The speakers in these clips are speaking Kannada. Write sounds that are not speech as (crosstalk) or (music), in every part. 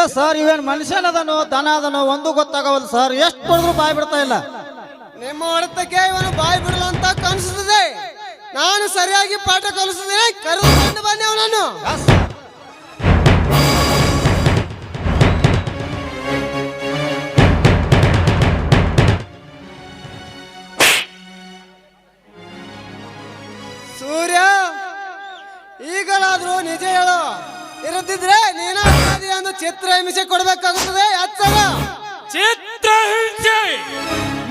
ಇಲ್ಲ ಸರ್ ಇವೇನ್ ಮನುಷ್ಯನದನೋ ದನ ಅದನೋ ಒಂದು ಗೊತ್ತಾಗವಲ್ಲ ಸರ್. ಎಷ್ಟು ಹೊಡೆದ್ರು ಬಾಯಿ ಬಿಡ್ತಾ ಇಲ್ಲ. ನಿಮ್ಮ ಹೊಡೆತಕ್ಕೆ ಇವನು ಬಾಯಿ ಬಿಡಲ್ಲ ಅಂತ ಕಾಣಿಸುತ್ತದೆ. ನಾನು ಸರಿಯಾಗಿ ಪಾಠ ಕಲಿಸಿದ್ರೆ ಕರೆದುಕೊಂಡು ಬನ್ನಿ ಅವನನ್ನು. ಸೂರ್ಯ ಈಗಲಾದ್ರೂ ನಿಜ ಹೇಳು. ಇರದಿದ್ರೆ ನೀನು ಒಂದು ಚಿತ್ರ ಹಿಂಸೆ ಕೊಡಬೇಕಾಗುತ್ತದೆ. ಚಿತ್ರ ಹಿಂಸೆ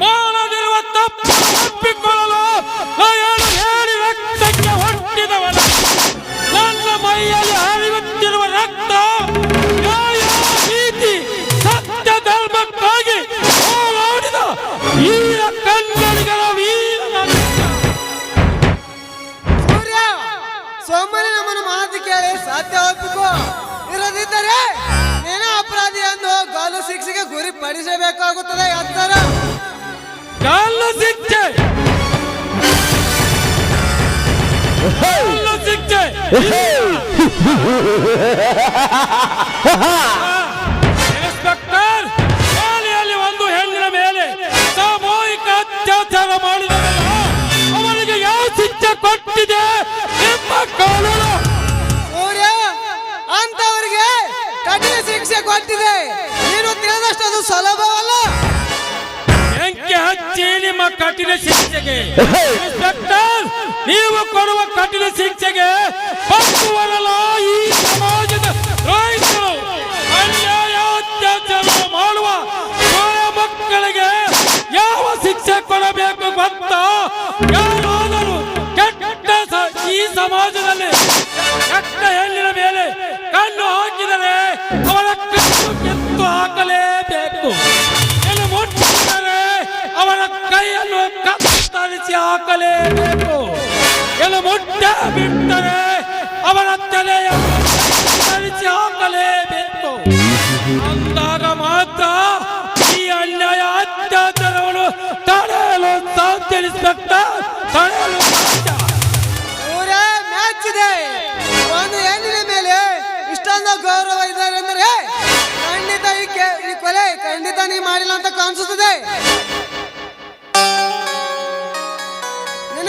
ಮಾಡದಿರುವ ತಪ್ಪು ಒಪ್ಪಿಕೊಳ್ಳಲು ನಾನು ಹೇಳಿ ರಕ್ತಕ್ಕೆ ಹೊಟ್ಟಿದವನ ನನ್ನ ಮೈಯಲ್ಲಿ ಹರಿಯುತ್ತಿರುವ ಸಾಧ್ಯ ಒಪ್ಪಿಕೋ ಇರದಿದ್ದರೆ ನೀನ ಅಪರಾಧಿ ಎಂದು ಗಾಲು ಶಿಕ್ಷೆಗೆ ಗುರಿ ಪಡಿಸಬೇಕಾಗುತ್ತದೆ ಎತ್ತರ ಗಾಲು ಶಿಕ್ಷೆ. ಗಾಲು ಶಿಕ್ಷೆ. (laughs) (laughs) ಕೊಟ್ಟಿದೆ. ನೀನು ತಿಳಿದಷ್ಟು ಅದು ಸುಲಭವಲ್ಲ. ಬೆಂಕಿ ಹಚ್ಚಿ ನಿಮ್ಮ ಕಠಿಣ ಶಿಕ್ಷೆಗೆ ಇನ್ಸ್ಪೆಕ್ಟರ್ ನೀವು ಕೊಡುವ ಕಠಿಣ ಶಿಕ್ಷೆಗೆ ಬರಲ ಈ ಸಮಾಜದ ರೈತರು. ಅನ್ಯಾಯ ಅತ್ಯಾಚಾರ ಮಾಡುವ ಮಕ್ಕಳಿಗೆ ಯಾವ ಶಿಕ್ಷೆ ಕೊಡಬೇಕು ಗೊತ್ತ? ಯಾರಾದರೂ ಕೆಟ್ಟ ಈ ಸಮಾಜದಲ್ಲಿ ಕೆಟ್ಟ ಕತ್ತರಿಸಿ ಹಾಕಲೇಬೇಕು. ಎಲ್ಲಿ ಮುಟ್ಟ ಬಿಟ್ಟರೆ ಅವನ ತಲೆಯ ಕತ್ತರಿಸಿ ಹಾಕಲೇಬೇಕು. ಅಂದಾಗ ಮಾತ್ರ ಈ ಅನ್ಯಾಯ ಅತ್ಯಾಚಾರವನ್ನು ತಡೆಯಲು ಸಾಧ್ಯ ಇನ್ಸ್ಪೆಕ್ಟರ್ ತಡೆಯಲು ಮ್ಯಾಚ್ ಮೇಲೆ ಗೌರವ ಇದ್ದಾರೆ ಅಂದರೆ ಖಂಡಿತ ಈ ಕೊಲೆ ಖಂಡಿತ ನೀ ಮಾಡಿಲ್ಲ ಅಂತ ಕಾಣಿಸುತ್ತದೆ.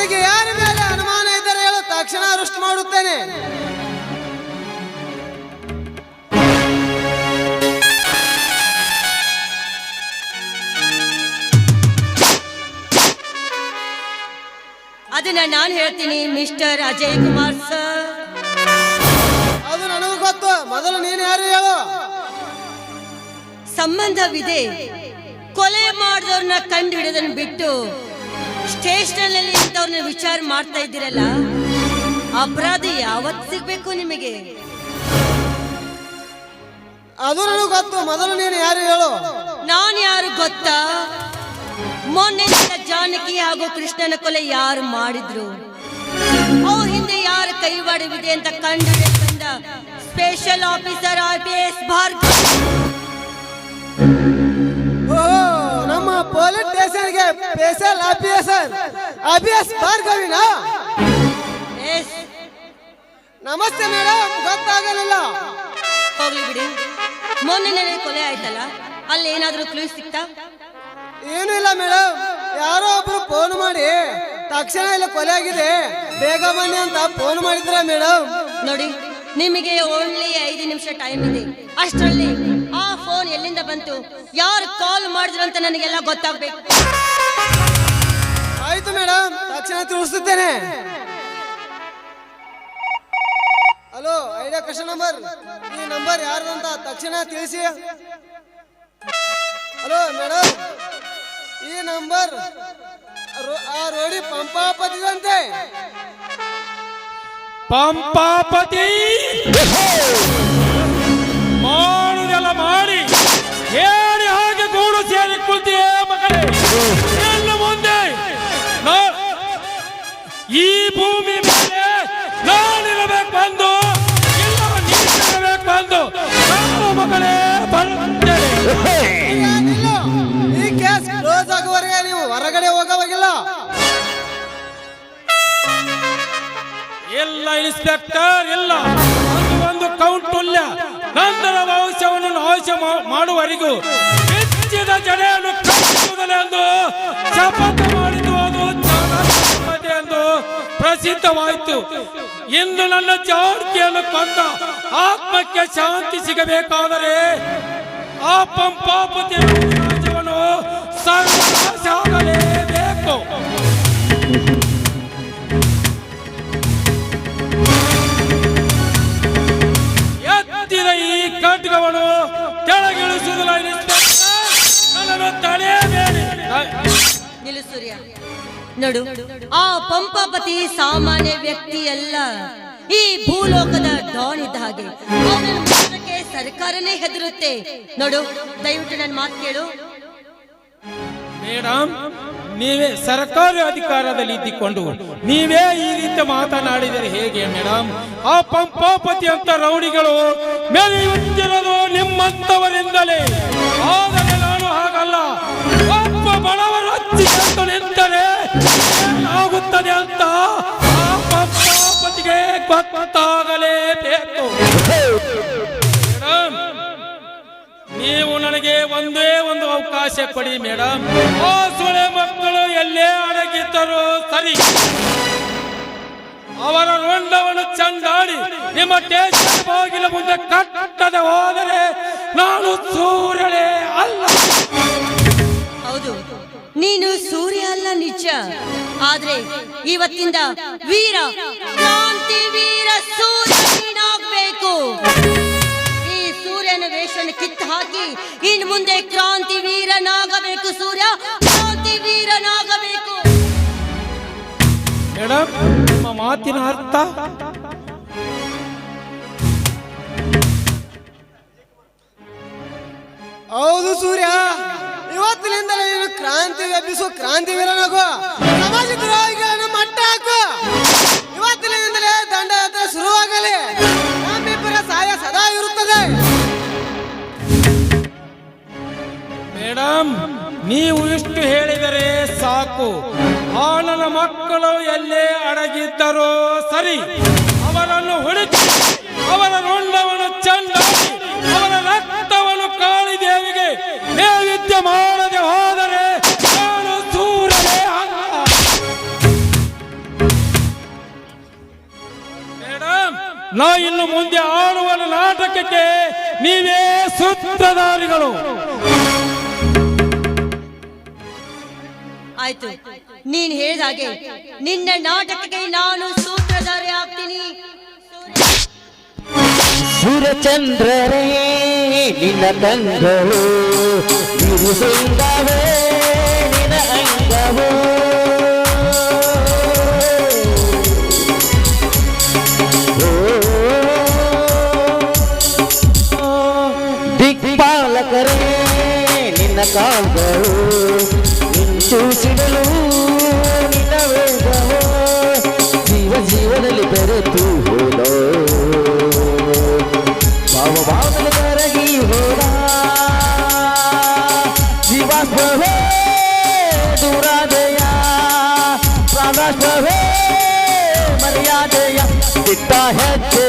ನಿನಗೆ ಯಾರ ಮೇಲೆ ಅನುಮಾನ ಇದ್ದರೆ ಹೇಳು. ತಕ್ಷಣ ಅರೆಸ್ಟ್ ಮಾಡುತ್ತೇನೆ. ಅದನ್ನ ನಾನು ಹೇಳ್ತೀನಿ ಮಿಸ್ಟರ್ ಅಜಯ್ ಕುಮಾರ್ ಸರ್. ಅದು ನನಗೂ ಗೊತ್ತು. ಮೊದಲು ನೀನು ಯಾರು ಹೇಳು. ಸಂಬಂಧವಿದೆ. ಕೊಲೆ ಮಾಡಿದವ್ರನ್ನ ಕಂಡು ಹಿಡಿದನ್ ಬಿಟ್ಟು ಸ್ಟೇಷನಲ್ಲಿ ಇಂಥವ್ರನ್ನ ವಿಚಾರ ಮಾಡ್ತಾ ಇದ್ದೀರಲ್ಲ? ಅಪರಾಧಿ ಯಾವತ್ತು ಸಿಗ್ಬೇಕು ನಿಮಗೆ? ಅದು ನನಗೂ ಗೊತ್ತು. ಮೊದಲು ನೀನು ಯಾರು ಹೇಳು? ನಾನು ಯಾರು ಗೊತ್ತಾ? ಮೊನ್ನೆ ಜಾನಕಿ ಹಾಗೂ ಕೃಷ್ಣನ ಕೊಲೆ ಯಾರು ಮಾಡಿದ್ರು? ಅವ್ರ ಹಿಂದೆ ಯಾರ ಕೈವಾಡವಿದೆ ಅಂತ ಕಂಡು special officer I P S Bhargav. Police ಸ್ಟೇಷನ್ಗೆ ಸ್ಪೆಷಲ್ ಆಫೀಸರ್ ಅಭಿಯಸ್. ಭಾರ್ಗವಿನ ನಮಸ್ತೆ ಮೇಡಮ್ ಗೊತ್ತಾಗಲಿಲ್ಲ. ಹೋಗ್ಲಿ ಬಿಡಿ. ಮೊನ್ನೆ ನೆನೆ ಕೊಲೆ ಆಯ್ತಲ್ಲ ಅಲ್ಲಿ ಏನಾದ್ರೂ ಕ್ಲೂ ಸಿಕ್ತಾ? ಏನೂ ಇಲ್ಲ ಮೇಡಮ್ ಯಾರೋ ಒಬ್ರು ಫೋನ್ ಮಾಡಿ ತಕ್ಷಣ ಇಲ್ಲ ಕೊಲೆ ಆಗಿದೆ. ಬೇಗ ಬನ್ನಿ ಅಂತ ಫೋನ್ ಮಾಡಿದ್ರ ಮೇಡಮ್ ನೋಡಿ ನಿಮಗೆ ಓನ್ಲಿ ಐದು ನಿಮಿಷ ಟೈಮ್ ಇದೆ. ಅಷ್ಟರಲ್ಲಿ ಫೋನ್ ಎಲ್ಲಿಂದ ಬಂತು? ಯಾರು ಕಾಲ್ ಮಾಡಿದ್ರು ಅಂತ ನನಗೆಲ್ಲ ಗೊತ್ತಾಗ್ಬೇಕು. ಆಯ್ತು ಮೇಡಮ್ ತಕ್ಷಣ ತಿಳಿಸುತ್ತೇನೆ ಹಲೋ ಐಡಿಯಾ ಕೃಷ್ಣ ನಂಬರ್? ಈ ನಂಬರ್ ಯಾರು ಅಂತ ತಕ್ಷಣ ತಿಳಿಸಿ. ಹಲೋ ಮೇಡಮ್ ಈ ನಂಬರ್ ಆ ರೋಡಿ ಪಂಪಾಪತಿದಂತೆ. ಪಂಪಾಪತಿ! ಇನ್ಸ್ಪೆಕ್ಟರ್ ಇಲ್ಲ. ಒಂದು ಒಂದು ಕೌಂಟುಲ್ಯ. ನಂತರ ಭವಿಷ್ಯವನ್ನು ನಾಶ ಮಾಡುವವರೆಗೂ ಜಡೆಯನ್ನು ಕಟ್ಟಿಸುವುದಿಲ್ಲ ಎಂದು ಶಪಥ ಮಾಡಿದ್ದು ಅದು ಎಂದು ಪ್ರಸಿದ್ಧವಾಯಿತು. ಇಂದು ನನ್ನ ಜಾಡ್ಕಿಯನ್ನು ಕೊಂದ ಆತ್ಮಕ್ಕೆ ಶಾಂತಿ ಸಿಗಬೇಕಾದರೆ ಆ ಪಂಪಾಪತಿ ರಾಜ್ಯವನ್ನು ಸರ್ವನಾಶ ಸೂರ್ಯ. ನೋಡು, ಆ ಪಂಪಾಪತಿ ಸಾಮಾನ್ಯ ವ್ಯಕ್ತಿ ಅಲ್ಲ ಈ ಭೂಲೋಕದ ಡಾನ್ ಇದ್ದ ಹಾಗೆ ಸರ್ಕಾರನೇ ಹೆದರುತ್ತೆ. ನೋಡು, ದಯವಿಟ್ಟು ನನ್ನ ಮಾತು ಕೇಳು. ಮೇಡಮ್ ನೀವೇ ಸರ್ಕಾರಿ ಅಧಿಕಾರದಲ್ಲಿ ಇದ್ದುಕೊಂಡು ನೀವೇ ಈ ರೀತಿ ಮಾತನಾಡಿದರೆ ಹೇಗೆ ಮೇಡಮ್ ಆ ಪಂಪಾಪತಿ ಅಂತ ರೌಡಿಗಳು ಮೆರೆಯುತ್ತಿರೋದು ನಿಮ್ಮಂತವರಿಂದಲೇ. ಆದರೆ ನಾನು ಹಾಗಲ್ಲ. ಅವಕಾಶ ಕೊಡಿ ಮೇಡಮ್. ಆ ಸೊಳೆ ಮಕ್ಕಳು ಎಲ್ಲೇ ಅಡಗಿದ್ದರು ಸರಿ. ಅವರ ರೋಂಡವನ್ನು ಚಂದಾಡಿ, ನಿಮ್ಮ ಟೇಸ್ಟ್ ಬಾಗಿಲ ಮುಂದೆ ಕಟ್ಟದೆ ಹೋದರೆ ನಾನು ಸೂರ್ಯನೇ ಅಲ್ಲ. ಹೌದು, ನೀನು ಸೂರ್ಯ ಅಲ್ಲ ನಿಜ. ಆದ್ರೆ ಇವತ್ತಿಂದ ವೀರ, ಕ್ರಾಂತಿ ವೀರ ಸೂರ್ಯ ನೀನಾಗ್ಬೇಕು ಸೂರ್ಯನ ವೇಷನ ಕಿತ್ತು ಹಾಕಿ ಇನ್ನು ಮುಂದೆ ಕ್ರಾಂತಿ ವೀರನಾಗಬೇಕು ಸೂರ್ಯ ಕ್ರಾಂತಿ ವೀರನಾಗಬೇಕು. ಮೇಡಮ್ ನಿಮ್ಮ ಮಾತಿನ ಅರ್ಥ? ಹೌದು ಸೂರ್ಯ ಇವತ್ತಿನಿಂದಲೇ ನೀನು ಕ್ರಾಂತಿ ಎಬ್ಬಿಸು ಕ್ರಾಂತಿ ವೀರನಾಗು ಸಮಾಜ ದ್ರೋಹಿಗಳನ್ನು ಮೇಡಮ್ ನೀವು ಇಷ್ಟು ಹೇಳಿದರೆ ಸಾಕು. ಆನನ ಮಕ್ಕಳು ಎಲ್ಲೇ ಅಡಗಿದ್ದರೋ ಸರಿ. ಅವರನ್ನು ಹುಡುಕಿ ಅವರ ರುಂಡವನ್ನು ಚಂದ ಅವರ ರಕ್ತವನ್ನು ಕಾಳಿದೇವಿಗೆ ನೈವೇದ್ಯ ಮಾಡದೆ ಹೋದರೆ ನಾನು ದೂರಲೇ ನಾ ಇನ್ನು ಮುಂದೆ ಆಡುವ ನಾಟಕಕ್ಕೆ ನೀವೇ ಸೂತ್ರಧಾರಿಗಳು. ಆಯ್ತು. ನೀನ್ ಹೇಳಿದ ಹಾಗೆ ನಿನ್ನ ನಾಟಕಕ್ಕೆ ನಾನು ಸೂತ್ರಧಾರಿ ಆಗ್ತೀನಿ. ಸೂರ್ಯಚಂದ್ರರೇ ನಿನ್ನ ತಂಗಳು ನಿನ್ನ ಅಂಗವು. ಓ, ದಿಕ್ಪಾಲಕರೇ ನಿನ್ನ ಕಾಲ್ಗಳು. ನಿಂಚೂಸಿಡಲು ನಿನ್ನ ವೇಗವು ಜೀವ ಜೀವನಲ್ಲಿ ಬೆರೆತು ಹೋದ ಭಾವ ಭಾವದಲ್ಲಿ ಕರಗಿ ಹೋದ ಜೀವಾತ್ಮವೇ ದೂರಾದಯ ಪ್ರಾಣಾತ್ಮವೇ ಮರ್ಯಾದೆಯ ದಿಟ್ಟ ಹೆಜ್ಜೆ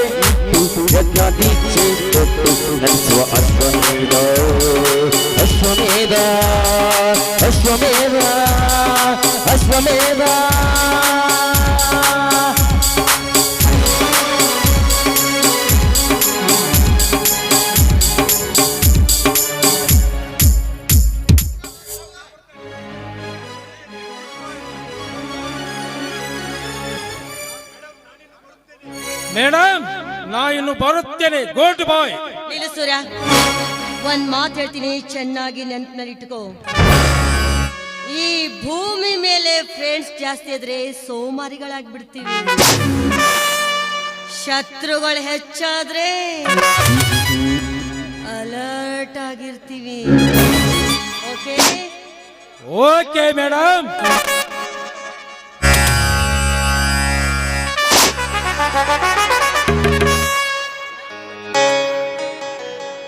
ಇಟ್ಟು ಯಜ್ಞ ದೀಕ್ಷೆ ಕೊಟ್ಟು ನಡೆಸುವ ಅಶ್ವಮೇಧ ಅಶ್ವಮೇಧ ಅಶ್ವಮೇಧ ಅಶ್ವಮೇಧ. ಮೇಡಮ್ ನಾ ಇನ್ನು ಬರುತ್ತೇನೆ. ಗುಡ್ ಬಾಯ್ ನಿಲ್ಲು ಸೂರ್ಯ. ಒಂದ್ ಮಾತು ಹೇಳ್ತೀನಿ ಚೆನ್ನಾಗಿ ನೆನಪಿನಲ್ಲಿ ಇಟ್ಕೋ ಫ್ರೆಂಡ್ಸ್ ಜಾಸ್ತಿ ಆದ್ರೆ ಸೋಮಾರಿಗಳಾಗ್ಬಿಡ್ತೀವಿ. ಶತ್ರುಗಳು ಹೆಚ್ಚಾದ್ರೆ ಅಲರ್ಟ್ ಆಗಿರ್ತೀವಿ. ಓಕೆ ಓಕೆ ಮೇಡಮ್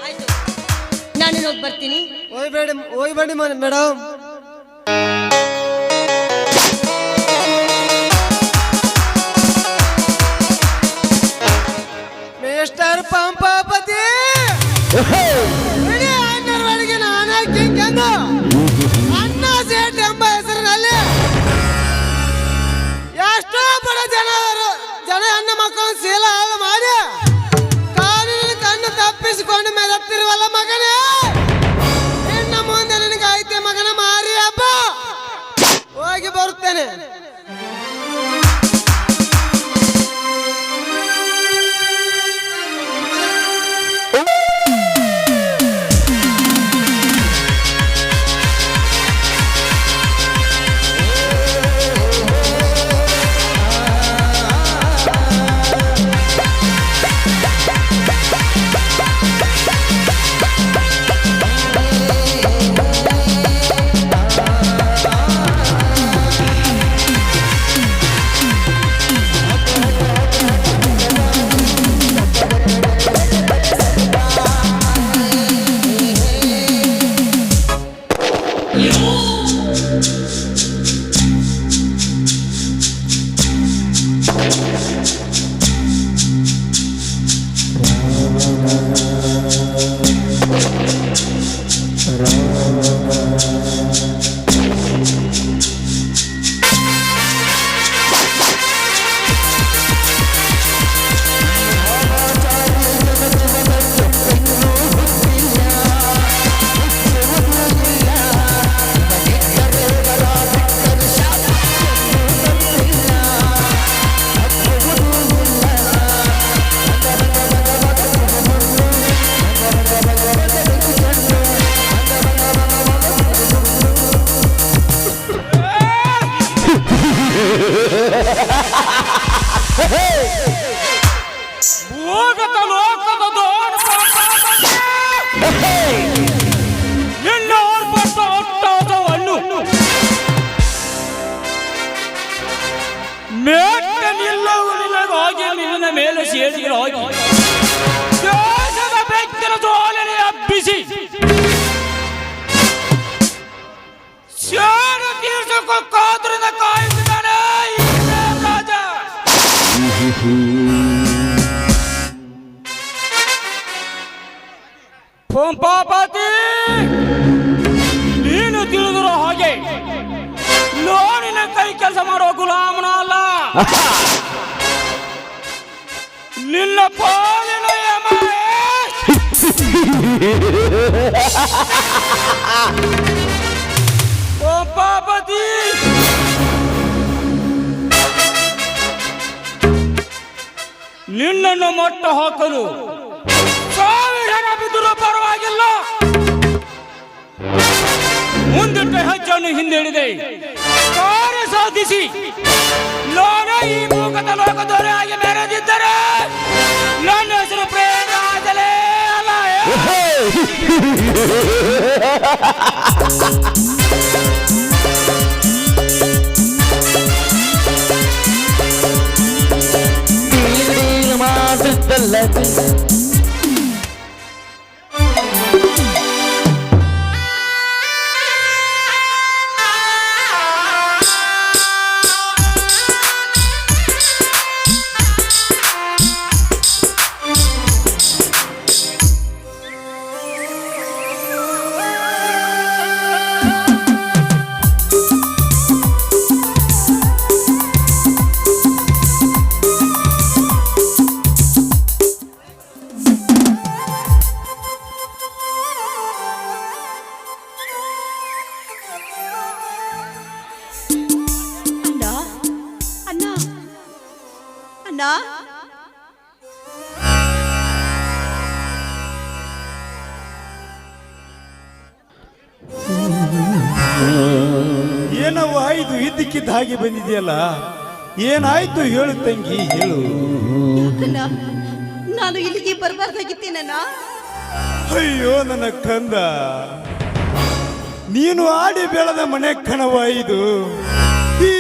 ಆಯ್ತು. ನಾನು ಹೋಗಿ ಬರ್ತೀನಿ. ಹೋಗ್ಬೇಡಿ ಹೋಗ್ಬೇಡಿ ಮೇಡಮ್. ಮಿಸ್ಟರ್ ಪಂಪಾಪತಿ. ಇಡೀ ಅನ್ನರವರೆಗೆ ನಾನೇ ಕಿಂಗ್ ಎಂದು ಅಣ್ಣ ಸೇಟ್ ಎಂಬ ಹೆಸರಿನಲ್ಲಿ ಎಷ್ಟೋ ಬಡ ಜನರು ಜನ ಅಣ್ಣ ಮಕ್ಕಳನ್ನು ಸೀಲ ಹಾಳು ಮಾಡಿ ಕಾನೂನಿನ ಕಣ್ಣು ತಪ್ಪಿಸಿಕೊಂಡು ಮೆದತ್ತಿರುವಲ್ಲ ಮಗನೇ. ಇನ್ನು ಮುಂದೆ ನನಗೆ ಐತೆ ಮಗನ ಮಾರಿ ಹಬ್ಬ. ಹೋಗಿ ಬರುತ್ತೇನೆ. ತಿಳಿದಿರೋ ಹಾಗೆ ಲೋನಿನ ಕೈ ಕೆಲಸ ಮಾಡೋ ಗುಲಾಮನ ಅಲ್ಲ. ನಿನ್ನ ಪಾಲಿನ ಯಮ ಪಂಪಾಪತಿ ನಿನ್ನನ್ನು ಮೊಟ್ಟ ಹಾಕಲು ಸಾವಿರ ಬಿದ್ದರೂ ಪರವಾಗಿಲ್ಲ. ಮುಂದಿಟ್ಟ ಹೆಜ್ಜೆಯನ್ನು ಹಿಂದಿಡಿದೆ ಕಾರ್ಯ ಸಾಧಿಸಿ ಲೋನ ಈ ಮೂಗದ ಲೋಕದವರೇ ಆಗಿ ಮೆರೆದಿದ್ದರೆ ನನ್ನ ಹೆಸರು ಪ್ರೇಮ ಆದಲೇ ಅಲ್ಲ ಮಾಡಿದ್ದಲ್ಲದೆ ಏನವ್ವ ಇದು ಇದ್ದಕ್ಕಿದ್ದ ಹಾಗೆ ಬಂದಿದೆಯಲ್ಲ? ಏನಾಯ್ತು ಹೇಳು ತಂಗಿ ಹೇಳು. ನಾನು ಇಲ್ಲಿಗೆ ಬರಬಾರ್ದಾಗಿತ್ತೇನ ಅಯ್ಯೋ ನನ್ನ ಕಂದ. ನೀನು ಆಡಿ ಬೆಳೆದ ಮನೆ ಕಣವ ಇದು.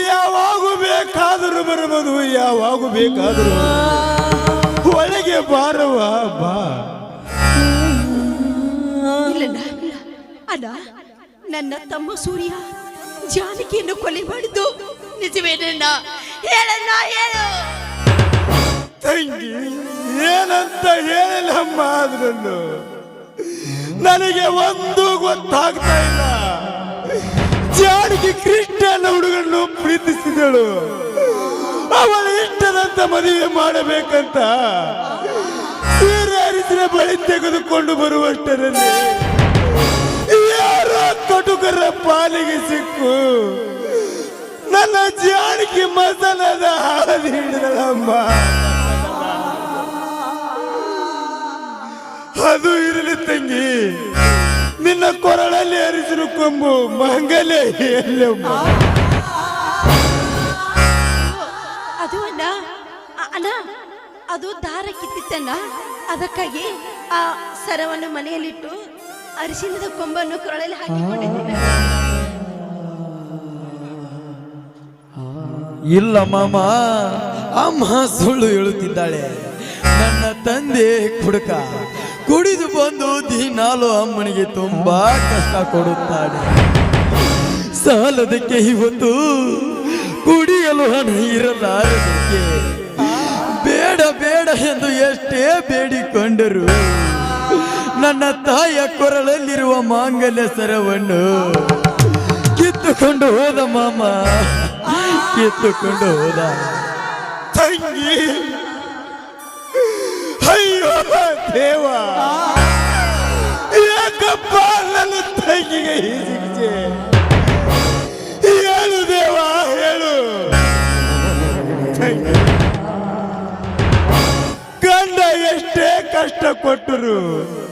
ಯಾವಾಗೂ ಬೇಕಾದರೂ ಬರಬಹುದು ಯಾವಾಗೂ ಬೇಕಾದರೂ. ಒಳಗೆ ಬಾರವ ಬಾ. ಅಲ್ಲ ನನ್ನ ತಮ್ಮ ಸೂರ್ಯ, ಜಾನಕಿಯನ್ನು ಕೊಲೆ ಮಾಡಿದ್ದು. ನಿಜವೇನಣ್ಣ ಹೇಳಣ್ಣ, ಹೇಳು. ತಂಗಿ, ಏನಂತ ಹೇಳಿಲ್ಲಮ್ಮ ನನಗೆ ಒಂದು ಗೊತ್ತಾಗ್ತಾ ಇಲ್ಲ. ಜಾನಕಿ ಕೃಷ್ಣನ ಹುಡುಗನ್ನು ಪ್ರೀತಿಸಿದಳು. ಅವಳ ಇಷ್ಟದಂತ ಮದುವೆ ಮಾಡಬೇಕಂತ. ಸೀರೆ ಬಳಿ ತೆಗೆದುಕೊಂಡು ಬರುವಷ್ಟರಲ್ಲಿ ಯಾರ ಕಟುಕರ ಪಾಲಿಗೆ ಸಿಕ್ಕು. ನನ್ನ ಜಾಣಿಗೆ ಮಸಾಲದ ಹಾದಿ ಹಿಡಿದಳಮ್ಮ. ಅದು ಇರಲಿ ತಂಗಿ. ನಿನ್ನ ಕೊರಳಲ್ಲಿ ಅರಿಸಿರು ಕೊಂಬು, ಮಂಗಲೆ ಎಲ್ಲಮ್ಮ ಅದು ಅಣ್ಣ ಅಣ್ಣ, ಅದು ದಾರ ಕಿತ್ತಿತ್ತಣ್ಣ. ಅದಕ್ಕಾಗಿ ಆ ಸರವನ್ನು ಮನೆಯಲ್ಲಿಟ್ಟು ಅರಿಶಿಣದ ಕೊಂಬನ್ನು ಕೊರಳಲ್ಲಿ ಹಾಕಿಕೊಂಡಿದ್ದೇನೆ. ಇಲ್ಲ ಮಾಮ ಅಮ್ಮ ಸುಳ್ಳು ಹೇಳುತ್ತಿದ್ದಾಳೆ. ನನ್ನ ತಂದೆ ಕುಡುಕ ಕುಡಿದು ಬಂದು ದಿನಾಲು ಅಮ್ಮನಿಗೆ ತುಂಬಾ ಕಷ್ಟ ಕೊಡುತ್ತಾಳೆ. ಸಾಲದಕ್ಕೆ ಇವತ್ತು ಕುಡಿಯಲು ಹಣ ಇರಲಾರದಕ್ಕೆ. ಬೇಡ ಬೇಡ ಎಂದು ಎಷ್ಟೇ ಬೇಡಿಕೊಂಡರು. ನನ್ನ ತಾಯಿಯ ಕೊರಳಲ್ಲಿರುವ ಮಾಂಗಲ್ಯ ಸರವನ್ನು ಕಿತ್ತುಕೊಂಡು ಹೋದ ಮಾಮ. ಕಿತ್ತುಕೊಂಡು ಹೋದ. ತಂಗಿ. ಅಯ್ಯೋ, ದೇವ. ಯಾಕಪ್ಪ ನನ್ನ ತಂಗಿಗೆ ಶಿಕ್ಷೆ. ಹೇಳು, ದೇವ, ಹೇಳು. ಗಂಡ ಎಷ್ಟೇ ಕಷ್ಟ ಕೊಟ್ಟರು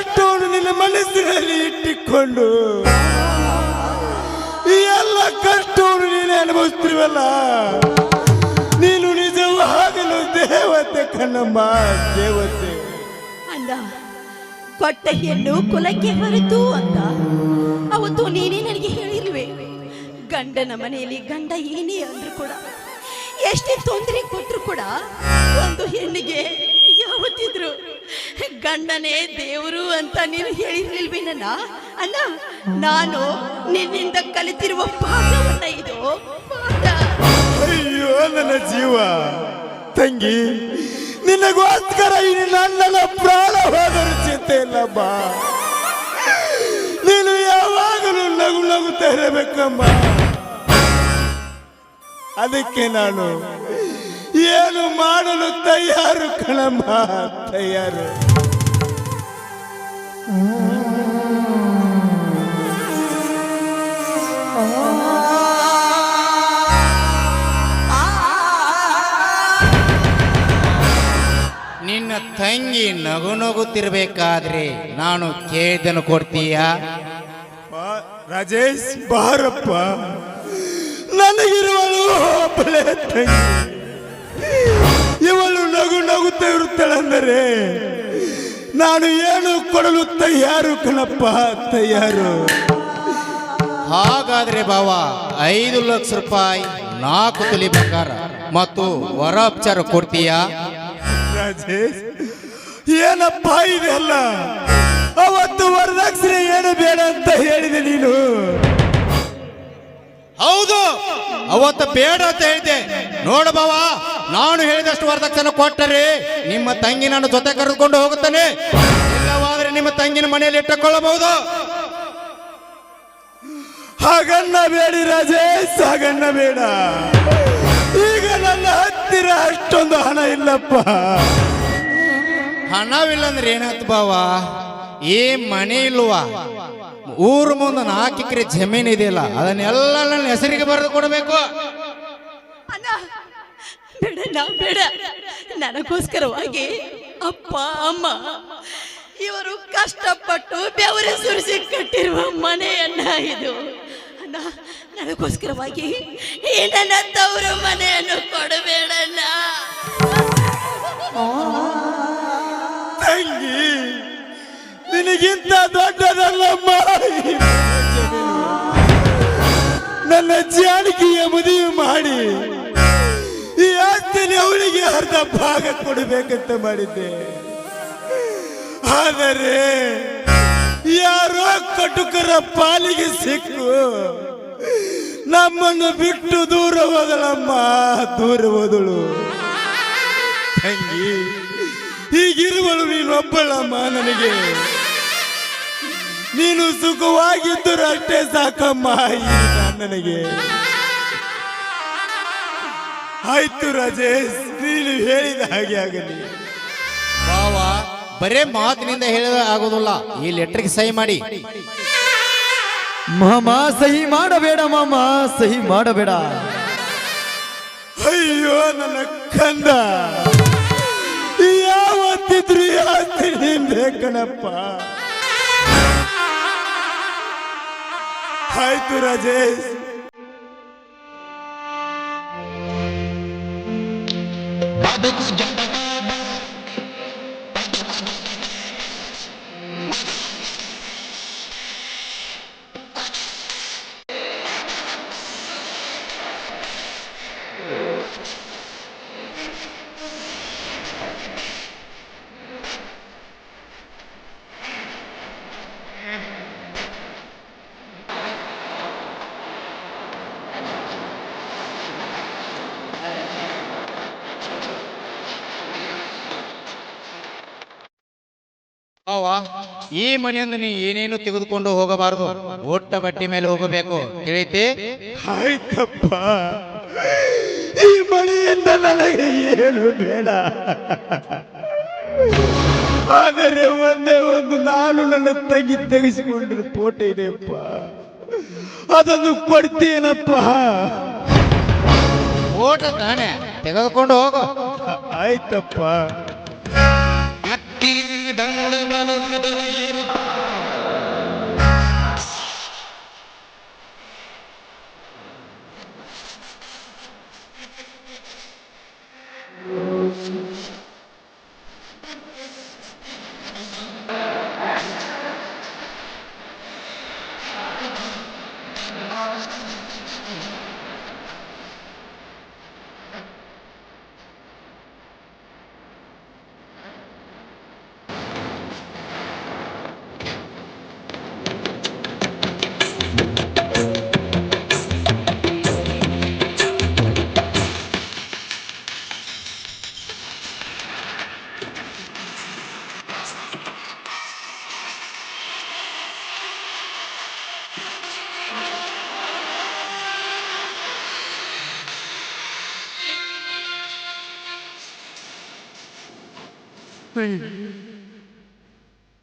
ಕಷ್ಟವನ್ನು ನಿನ್ನ ಮನಸ್ಸಿನಲ್ಲಿ ಇಟ್ಟಿಕೊಂಡು. ಈ ಎಲ್ಲ ಕಷ್ಟವನ್ನು ನೀನು ಅನುಭವಿಸ್ತೀವಲ್ಲ? ನೀನು ನಿಜವಾಗಲು ದೇವತೆ ಕಣ್ಣಮ್ಮ, ದೇವತೆ. ಅಣ್ಣ ಕೊಟ್ಟ ಕುಲಕ್ಕೆ ಹೊರತು ಅಂತ ಅವತ್ತು ನೀನೇ ನನಗೆ ಹೇಳಿರುವೆ ಗಂಡನ ಮನೆಯಲ್ಲಿ ಗಂಡ ಏನೇ ಅಂದ್ರು ಕೂಡ, ಎಷ್ಟೇ ತೊಂದರೆ ಕೊಟ್ಟರು ಕೂಡ ಒಂದು ಹೆಣ್ಣಿಗೆ ಯಾವತ್ತಿದ್ರು ಗಂಡನೇ ದೇವರು ಅಂತ ನೀನು ಹೇಳಿರ್ಲಿಲ್ವಿ ನನ್ನ? ಅಣ್ಣ, ನಾನು ನಿನ್ನಿಂದ ಕಲಿತಿರುವ ಪಾಠವನ್ನ ಇದು. ಅಯ್ಯೋ, ನನ್ನ ಜೀವ. ತಂಗಿ, ನಿನಗೋಸ್ಕರ ಈ ನನ್ನ ಪ್ರಾಣ ಹೋದರೂ ಚಿಂತೆ ನೀನು ಯಾವಾಗಲೂ ನಗು ನಗುತ್ತಾ ಇರಬೇಕಮ್ಮ ಅದಕ್ಕೆ ನಾನು ಏನು ಮಾಡಲು ತಯಾರು ಕಣಮ್ಮ ತಯಾರು. ನಿನ್ನ ತಂಗಿ ನಗು ನಗುತ್ತಿರ್ಬೇಕಾದ್ರೆ ನಾನು ಕೇಳಿದನು ಕೊಡ್ತೀಯಾ? ರಾಜೇಶ್ ಬಾರಪ್ಪ. ನನಗಿರುವಳು ಒಬ್ಬಳೇ ತಂಗಿ. ಇವಳು ನಗು ನಗುತ್ತಾ ಇರುತ್ತಾಳೆಂದರೆ ನಾನು ಏನು ಕೊಡಲು ತಯಾರು ಕಣಪ್ಪ ತಯಾರು. ಹಾಗಾದ್ರೆ ಬಾವ ಐದು ಲಕ್ಷ ರೂಪಾಯಿ ನಾಲ್ಕು ತುಲಿ ಬಂಗಾರ ಮತ್ತು ವರೋಪಚಾರ ಕೊಡ್ತೀಯಾ? ರಾಜೇಶ್ ಏನಪ್ಪ ಇದೆಲ್ಲ ಅವತ್ತು ವರದಕ್ಷಿಣೆ ಏನು ಬೇಡ ಅಂತ ಹೇಳಿದೆ ನೀನು. ಹೌದು ಅವತ್ತು ಬೇಡ ಅಂತ ಹೇಳಿದೆ. ನೋಡು ಬಾವ ನಾನು ಹೇಳಿದಷ್ಟು ವರದಕ್ಷಿಣೆ ಕೊಟ್ಟರೆ ನಿಮ್ಮ ತಂಗಿ ನನ್ನ ಜೊತೆ ಕರೆದುಕೊಂಡು ಹೋಗುತ್ತಾನೆ. ಇಲ್ಲವಾದ್ರೆ ನಿಮ್ಮ ತಂಗಿನ ಮನೆಯಲ್ಲಿ ಇಟ್ಟುಕೊಳ್ಳಬಹುದು. ಹಾಗನ್ನ ಬೇಡಿ ರಾಜೇಶ್ ಹಾಗನ್ನ ಬೇಡ. ಈಗ ನನ್ನ ಹತ್ತಿರ ಅಷ್ಟೊಂದು ಹಣ ಇಲ್ಲಪ್ಪ. ಹಣವಿಲ್ಲಂದ್ರೆ ಏನಾಯ್ತು ಬಾವ? ಈ ಮನೆ ಇಲ್ವಾ? ಊರು ಮುಂದೆ ನಾಲ್ಕು ಎಕರೆ ಜಮೀನು ಇದೆಯಲ್ಲ ಅದನ್ನೆಲ್ಲ ನನ್ನ ಹೆಸರಿಗೆ ಬರೆದು ಕೊಡಬೇಕು. ಬೇಡಣ್ಣ ಬೇಡ. ನನಗೋಸ್ಕರವಾಗಿ ಅಪ್ಪ, ಅಮ್ಮ, ಇವರು ಕಷ್ಟಪಟ್ಟು ಬೆವರೆ ಸುರಿಸಿ ಕಟ್ಟಿರುವ ಮನೆಯನ್ನ ಇದು. ನನಗೋಸ್ಕರವಾಗಿ ಈ ನನ್ನ ತವರ ಮನೆಯನ್ನು ಕೊಡಬೇಡಣ್ಣ. ತಂಗಿ, ನಿನಗಿಂತ ದೊಡ್ಡದಲ್ಲಮ್ಮ. ನನ್ನ ಜಾನಕಿಯ ಮದುವೆ ಮಾಡಿ. ಈ ಆಸ್ತಿని ಅವಳಿಗೆ ಅರ್ಧ ಭಾಗ ಕೊಡಬೇಕಂತ ಮಾಡಿದ್ದೆ. ಆದರೆ ಯಾರೋ ಕಟುಕರ ಪಾಲಿಗೆ ಸಿಕ್ಕು. ನಮ್ಮನ್ನು ಬಿಟ್ಟು ದೂರ ಹೋದಳಮ್ಮ ದೂರ ಹೋದಳು. ತಂಗಿ, ಹೀಗಿರುವಳು ನೀನೊಬ್ಬಳಮ್ಮ ನನಗೆ. ನೀನು ಸುಖವಾಗಿದ್ದರೂ ಅಷ್ಟೇ ಸಾಕಮ್ಮ ನನಗೆ ಆಯ್ತು ರಾಜೇಶ್ ನೀನು ಹೇಳಿದ ಹಾಗೆ ಆಗಲಿ. ಬಾವ ಬರೇ ಮಾತಿನಿಂದ ಹೇಳಿದ ಆಗೋದಿಲ್ಲ. ಈ ಲೆಟರ್ಗೆ ಸಹಿ ಮಾಡಿ. ಮಾಮ ಸಹಿ ಮಾಡಬೇಡ ಮಾಮ ಸಹಿ ಮಾಡಬೇಡ. ಅಯ್ಯೋ ನನ್ನ ಕಂದ. ಯಾವತ್ತಿದ್ರು ಯಾವತ್ತಿನಿಂದ ಕಣಪ್ಪ. ಆಯ್ತು ರಾಜೇಶ್. ಬಾವ ಈ ಮನೆಯಿಂದ ನೀ ಏನೇನು ತೆಗೆದುಕೊಂಡು ಹೋಗಬಾರದು? ಒಟ್ಟ ಬಟ್ಟೆ ಮೇಲೆ ಹೋಗಬೇಕು. ತಿಳಿತಿ? ಆಯ್ತಪ್ಪ. ಈ ಮಳೆಯಿಂದ ನನಗೆ ಏನು ಬೇಡ. ಆದರೆ ಒಂದೇ ಒಂದು ನಾನು ನನ್ನ ತಂಗಿ ತೆಗೆಸಿಕೊಂಡಿರೋ ಫೋಟೋ ಇದೆಯಪ್ಪ. ಅದನ್ನು ಕೊಡ್ತೀನಪ್ಪ. ಓಟ ತಾನೆ. ತೆಗೆದುಕೊಂಡು ಹೋಗು. ಆಯ್ತಪ್ಪ. തങ്ങളുടെ വലത്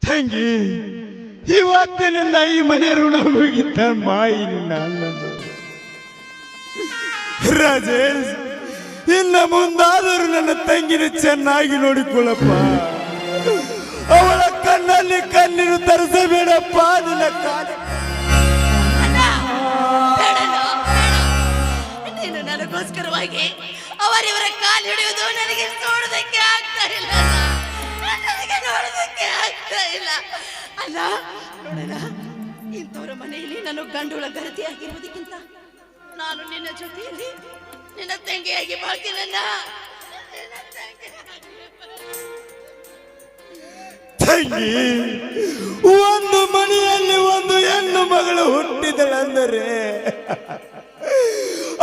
ತಂಗಿ, ಇವತ್ತಿನಿಂದ ಈ ಮನೆ ಋಣ ಹೋಗಿದ್ದ ಮಾಯಿ ನನ್ನ ರಾಜೇಶ್ ಇನ್ನ ಮುಂದಾದರೂ ನನ್ನ ತಂಗಿನ ಚೆನ್ನಾಗಿ ನೋಡಿಕೊಳ್ಳಪ್ಪ. ಅವಳ ಕಣ್ಣಲ್ಲಿ ಕಣ್ಣೀರು ತರಿಸಬೇಡಪ್ಪ, ನಿನ್ನ ಕಾಲ. ನೀನು ನನಗೋಸ್ಕರವಾಗಿ ಅವರಿವರ ಕಾಲು ಹಿಡಿಯುವುದು ನನಗೆ ಅಣ್ಣ. ನನಗೆ ನೋಡೋದಕ್ಕೆ ಆಗ್ತಾ ಇಲ್ಲ. ಅಲ್ಲ, ನೋಡೋಣ, ಇಂಥವ್ರ ಮನೆಯಲ್ಲಿ ನಾನು ಗಂಡುಳ ಗರತಿಯಾಗಿರುವುದಕ್ಕಿಂತ ನಾನು ನಿನ್ನ ಜೊತೆಯಲ್ಲಿ ನಿನ್ನ ತಂಗಿಯಾಗಿ ಬಾಳ್ತೀನಣ್ಣ ತಂಗಿ, ಒಂದು ಮನೆಯಲ್ಲಿ ಒಂದು ಹೆಣ್ಣು ಮಗಳು ಹುಟ್ಟಿದಳಂದರೆ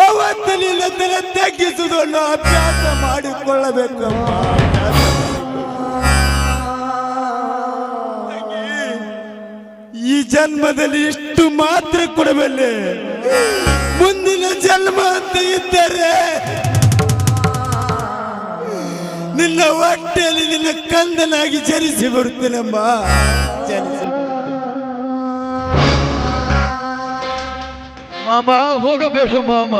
ಅವತ್ತಲಿಲ್ಲ ತಲೆ ತಗ್ಗಿಸುವುದನ್ನು ಅಭ್ಯಾಸ ಮಾಡಿಕೊಳ್ಳಬೇಕಮ್ಮ ಈ ಜನ್ಮದಲ್ಲಿ ಇಷ್ಟು ಮಾತ್ರ ಕೊಡಬಲ್ಲೆ. ಮುಂದಿನ ಜನ್ಮ ಅಂತ ಇದ್ದರೆ, ನಿನ್ನ ಹೊಟ್ಟೆಯಲ್ಲಿ ನಿನ್ನ ಕಂದನಾಗಿ ಜನಿಸಿ ಬರುತ್ತೇನಮ್ಮ. ಜನಿಸಿ ಮಾಮ, ಹೋಗಬೇಕು ಮಾಮ ಮಾಮ.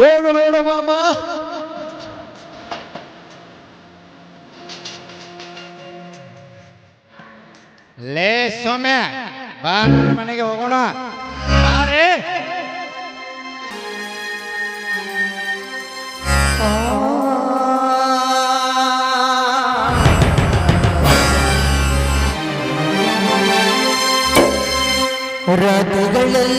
ಹೋಗಬೇಡ ಮಾಮ ಲೇ ಸೌಮ್ಯ ಬಾ ನನ್ನ ಮನೆಗೆ ಹೋಗೋಣ ಬಾರೇ. ರಾತ್ರಿಗಳಲ್ಲಿ